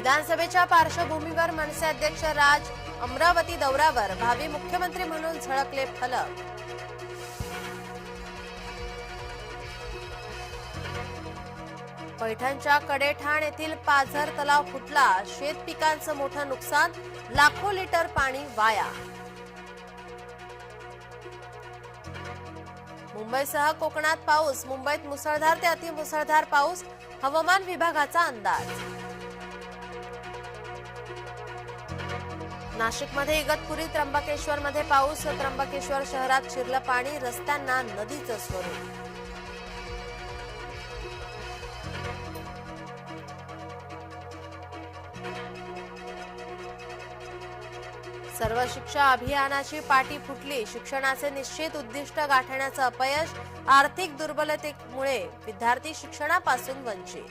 विधानसभेच्या पार्श्वभूमीवर मनसे अध्यक्ष राज अमरावती दौऱ्यावर भावी मुख्यमंत्री म्हणून झळकले फलक. पैठणच्या कडेठाण येथील पाझर तलाव फुटला. शेत पिकांचं मोठं नुकसान लाखो लिटर पाणी वाया. मुंबईसह कोकणात पाऊस मुंबईत मुसळधार ते अतिमुसळधार पाऊस हवामान विभागाचा अंदाज. नाशिकमध्ये इगतपुरी त्र्यंबकेश्वरमध्ये पाऊस. त्र्यंबकेश्वर शहरात शिरलं पाणी रस्त्यांना नदीचं स्वरूप. सर्व शिक्षा अभियानाची पाठी फुटली. शिक्षणाचे निश्चित उद्दिष्ट गाठण्याचं अपयश आर्थिक दुर्बलतेमुळे विद्यार्थी शिक्षणापासून वंचित.